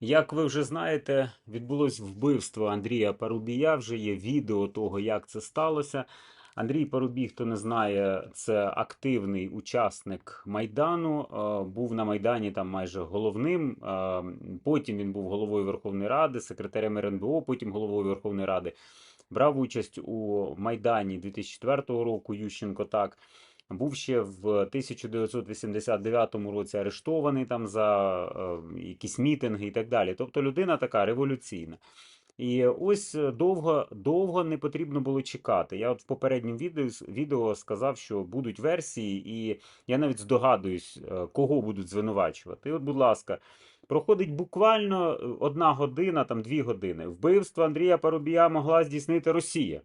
Як ви вже знаєте, відбулось вбивство Андрія Парубія. Вже є відео того, як це сталося. Андрій Парубій, хто не знає, це активний учасник Майдану. е, Був на Майдані там майже головним. е, Потім він був головою Верховної Ради, секретарем РНБО, потім головою Верховної Ради. Брав участь у Майдані 2004 року. Ющенко так. Був ще в 1989 році арештований там за е, якісь мітинги і так далі. Тобто людина така революційна. І ось е, довго, довго не потрібно було чекати. Я от в попередньому відео, відео сказав, що будуть версії, і я навіть здогадуюсь, е, кого будуть звинувачувати. І от, будь ласка, проходить буквально одна година, там дві години. Вбивство Андрія Парубія могла здійснити Росія.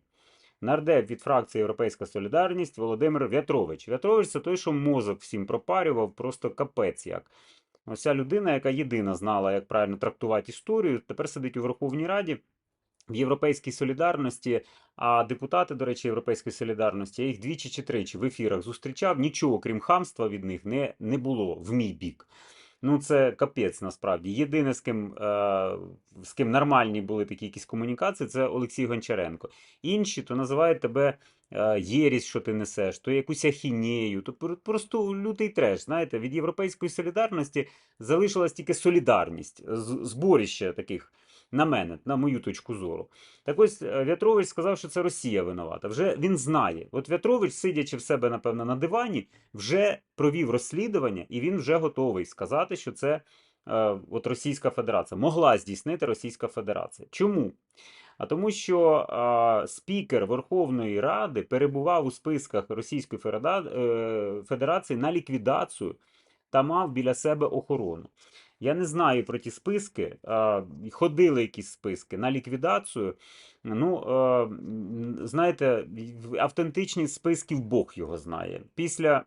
Нардеп від фракції Європейська Солідарність Володимир В'ятрович. В'ятрович це той, що мозок всім пропарював, просто капець як. Ось ця людина, яка єдина знала, як правильно трактувати історію, тепер сидить у Верховній Раді. В Європейській солідарності, а депутати, до речі, Європейської солідарності, я їх двічі чи тричі в ефірах зустрічав. Нічого, крім хамства від них, не, не було в мій бік. Ну, це капець насправді. Єдине, з ким, е, з ким нормальні були такі якісь комунікації, це Олексій Гончаренко. Інші то називають тебе е, єрість, що ти несеш, то якусь ахінею, то просто лютий треш. Знаєте, від Європейської солідарності залишилась тільки солідарність, з- зборище таких. На мене, на мою точку зору. Так ось е, В'ятрович сказав, що це Росія винувата. Вже він знає. От В'ятрович, сидячи в себе, напевно, на дивані, вже провів розслідування, і він вже готовий сказати, що це е, от Російська Федерація могла здійснити Російська Федерація. Чому? А тому, що е, спікер Верховної Ради перебував у списках Російської Федерації на ліквідацію та мав біля себе охорону. Я не знаю про ті списки. Ходили якісь списки на ліквідацію. Ну, знаєте, автентичність списків Бог його знає. Після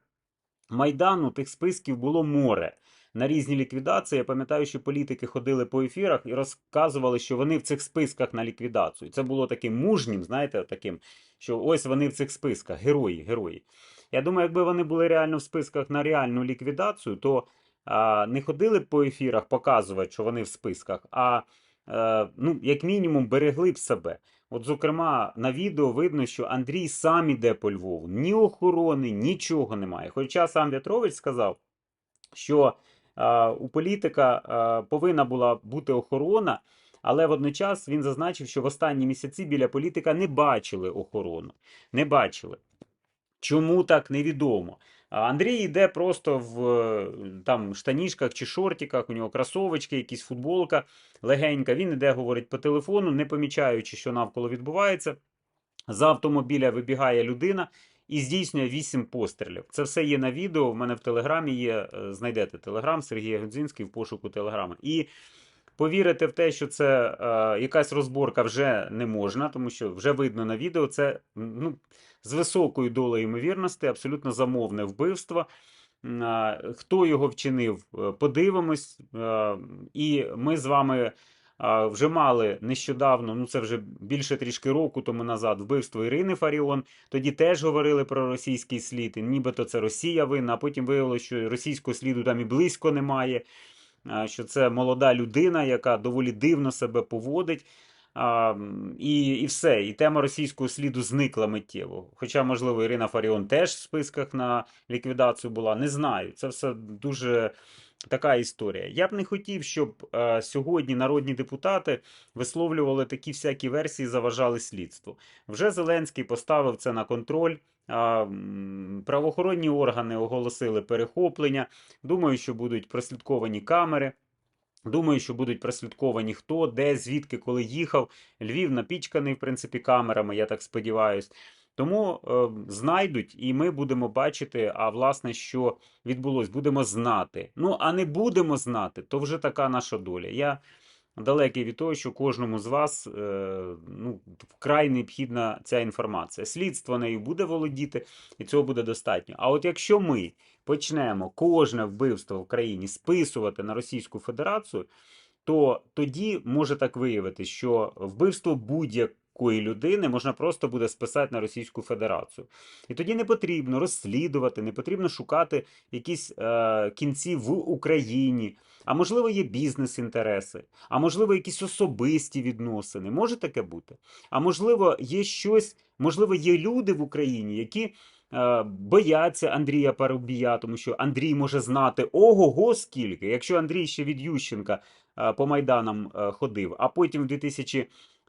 Майдану тих списків було море. На різні ліквідації. Я пам'ятаю, що політики ходили по ефірах і розказували, що вони в цих списках на ліквідацію. Це було таким мужнім, знаєте, таким, що ось вони в цих списках, герої, герої. Я думаю, якби вони були реально в списках на реальну ліквідацію, то не ходили б по ефірах показувати, що вони в списках, а е, ну, як мінімум берегли б себе. От, зокрема, на відео видно, що Андрій сам іде по Львову. Ні охорони, нічого немає. Хоча сам В'ятрович сказав, що е, у політика е, повинна була бути охорона, але водночас він зазначив, що в останні місяці біля політика не бачили охорону. Не бачили. Чому так невідомо. Андрій йде просто в е, там штанішках чи шортиках, у нього кросовочки, якісь футболка легенька. Він іде, говорить по телефону, не помічаючи, що навколо відбувається. За автомобіля вибігає людина і здійснює 8 пострілів. Це все є на відео. В мене в телеграмі є. е, Знайдете телеграм Сергія Гудзинський в пошуку телеграма. І повірити в те, що це е, якась розборка вже не можна, тому що вже видно на відео. Це ну, з високою долею ймовірності, абсолютно замовне вбивство. А, Хто його вчинив, е, подивимось. Е, І ми з вами а, вже мали нещодавно, ну це вже більше трішки року тому назад, вбивство Ірини Фаріон. Тоді теж говорили про російський слід, і нібито це Росія винна, а потім виявилося, що російського сліду там і близько немає. Що це молода людина, яка доволі дивно себе поводить. І, і все. І тема російського сліду зникла миттєво. Хоча, можливо, Ірина Фаріон теж в списках на ліквідацію була. Не знаю. Це все дуже така історія. Я б не хотів, щоб е, сьогодні народні депутати висловлювали такі всякі версії, заважали слідству. Вже Зеленський поставив це на контроль. м, Правоохоронні органи оголосили перехоплення. Думаю, що будуть прослідковані камери. Думаю, що будуть прослідковані хто, де, звідки, коли їхав. Львів напічканий, в принципі, камерами, я так сподіваюсь. Тому е, знайдуть, і ми будемо бачити, а власне, що відбулось, будемо знати. Ну, а не будемо знати, то вже така наша доля. Я далекий від того, що кожному з вас е, ну, вкрай необхідна ця інформація. Слідство нею буде володіти, і цього буде достатньо. А от якщо ми почнемо кожне вбивство в країні списувати на Російську Федерацію, то тоді може так виявитися, що вбивство будь-якої людини можна просто буде списати на Російську Федерацію. І тоді не потрібно розслідувати, не потрібно шукати якісь е, кінці в Україні. А можливо, є бізнес-інтереси, а можливо, якісь особисті відносини. Може таке бути? А можливо, є щось, можливо, є люди в Україні, які е, бояться Андрія Парубія, тому що Андрій може знати ого-го скільки. Якщо Андрій ще від Ющенка е, по майданам е, ходив, а потім в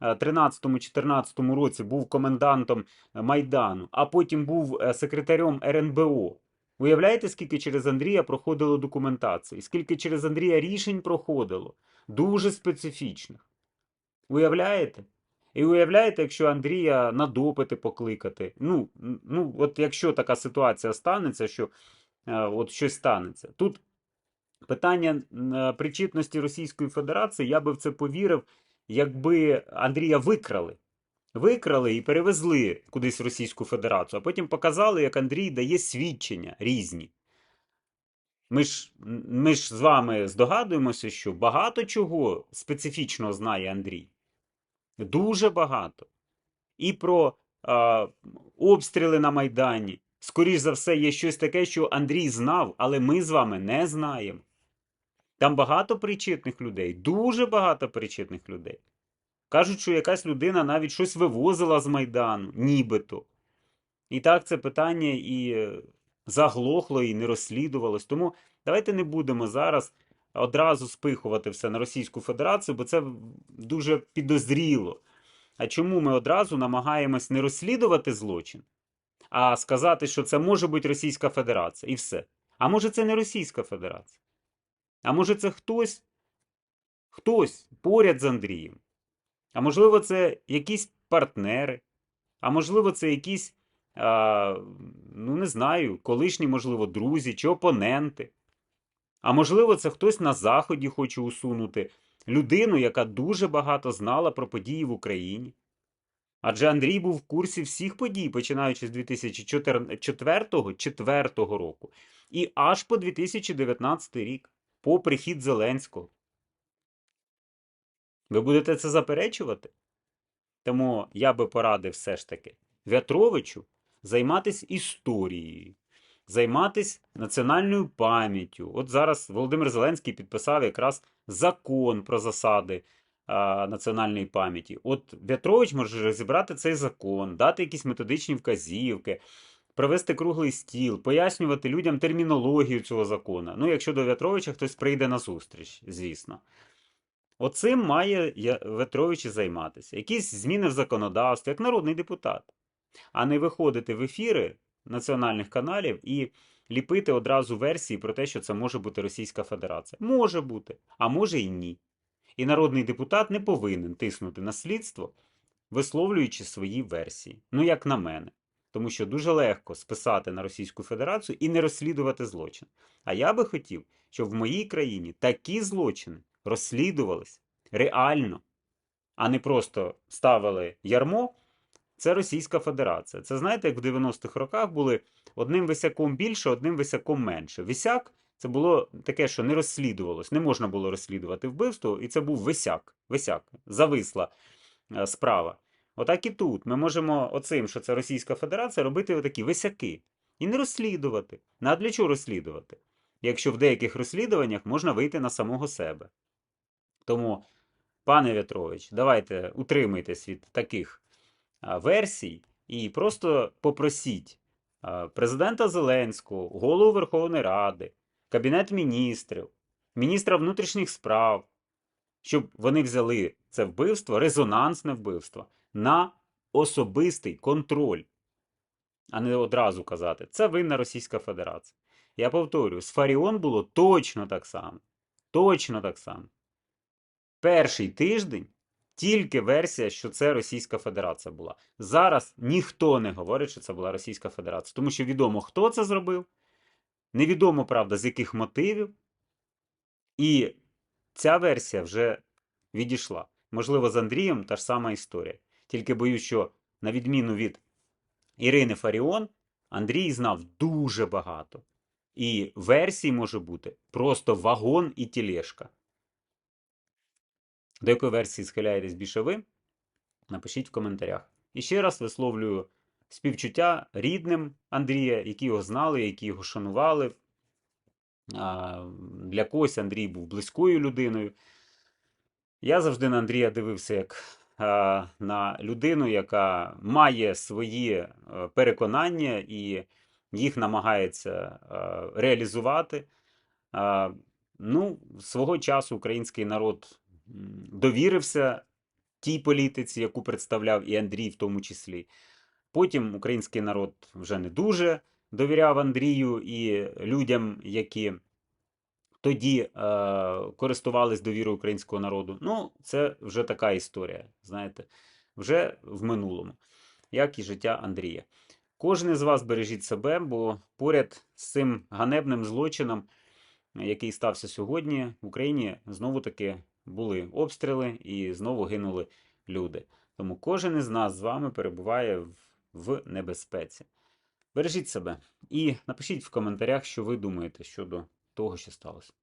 2013-2014 році був комендантом Майдану, а потім був е, секретарем РНБО. Уявляєте, скільки через Андрія проходило документації, скільки через Андрія рішень проходило? Дуже специфічних. Уявляєте? І уявляєте, якщо Андрія на допити покликати. Ну, ну от якщо така ситуація станеться, що е, от щось станеться. Тут питання е, причетності Російської Федерації, я би в це повірив, якби Андрія викрали. Викрали і перевезли кудись в Російську Федерацію, а потім показали, як Андрій дає свідчення різні. Ми ж, ми ж з вами здогадуємося, що багато чого специфічного знає Андрій. Дуже багато. І про а, обстріли на Майдані. Скоріш за все, є щось таке, що Андрій знав, але ми з вами не знаємо. Там багато причетних людей, дуже багато причетних людей. Кажуть, що якась людина навіть щось вивозила з Майдану, нібито. І так це питання і е, заглохло, і не розслідувалось. Тому давайте не будемо зараз одразу спихувати все на Російську Федерацію, бо це дуже підозріло. А чому ми одразу намагаємось не розслідувати злочин, а сказати, що це може бути Російська Федерація, і все. А може це не Російська Федерація? А може це хтось, хтось поряд з Андрієм? А можливо, це якісь партнери, а можливо, це якісь, а, ну не знаю, колишні, можливо, друзі чи опоненти. А можливо, це хтось на Заході хоче усунути людину, яка дуже багато знала про події в Україні. Адже Андрій був в курсі всіх подій, починаючи з 2004-2004 року і аж по 2019 рік, по прихід Зеленського. Ви будете це заперечувати? Тому я би порадив все ж таки В'ятровичу займатися історією, займатися національною пам'яттю. От зараз Володимир Зеленський підписав якраз закон про засади а, національної пам'яті. От В'ятрович може розібрати цей закон, дати якісь методичні вказівки, провести круглий стіл, пояснювати людям термінологію цього закону. Ну, якщо до В'ятровича хтось прийде на зустріч, звісно. Оцим має Ветрович займатися. Якісь зміни в законодавстві, як народний депутат, а не виходити в ефіри національних каналів і ліпити одразу версії про те, що це може бути Російська Федерація. Може бути, а може і ні. І народний депутат не повинен тиснути на слідство, висловлюючи свої версії. Ну, як на мене. Тому що дуже легко списати на Російську Федерацію і не розслідувати злочин. А я би хотів, щоб в моїй країні такі злочини розслідувались реально, а не просто ставили ярмо. Це Російська Федерація. Це знаєте, як в 90-х роках були одним висяком більше, одним висяком менше. Висяк це було таке, що не розслідувалось, не можна було розслідувати вбивство, і це був висяк. Висяк, зависла е, справа. Отак і тут. Ми можемо оцим, що це Російська Федерація, робити отакі висяки. І не розслідувати. Ну, для чого розслідувати? Якщо в деяких розслідуваннях можна вийти на самого себе. Тому, пане В'ятрович, давайте утримуйтесь від таких версій і просто попросіть президента Зеленського, голову Верховної Ради, Кабінет міністрів, міністра внутрішніх справ, щоб вони взяли це вбивство, резонансне вбивство, на особистий контроль, а не одразу казати, це винна Російська Федерація. Я повторюю, з Фаріон було точно так само. Точно так само. Перший тиждень тільки версія, що це Російська Федерація була. Зараз ніхто не говорить, що це була Російська Федерація, тому що відомо, хто це зробив, невідомо, правда, з яких мотивів. І ця версія вже відійшла. Можливо, з Андрієм та ж сама історія. Тільки боюсь, що на відміну від Ірини Фаріон, Андрій знав дуже багато. І версій може бути просто вагон і тілешка. До якої версії схиляєтесь більше ви? Напишіть в коментарях. І ще раз висловлюю співчуття рідним Андрія, які його знали, які його шанували. Для когось Андрій був близькою людиною. Я завжди на Андрія дивився як на людину, яка має свої е, переконання і їх намагається е, реалізувати. Ну, свого часу український народ довірився тій політиці, яку представляв і Андрій в тому числі. Потім український народ вже не дуже довіряв Андрію і людям, які тоді е, користувались довірою українського народу. Ну, це вже така історія, знаєте, вже в минулому, як і життя Андрія. Кожен із вас бережіть себе, бо поряд з цим ганебним злочином, який стався сьогодні, в Україні знову таки були обстріли і знову гинули люди. Тому кожен із нас з вами перебуває в, в небезпеці. Бережіть себе і напишіть в коментарях, що ви думаєте щодо того, що сталося.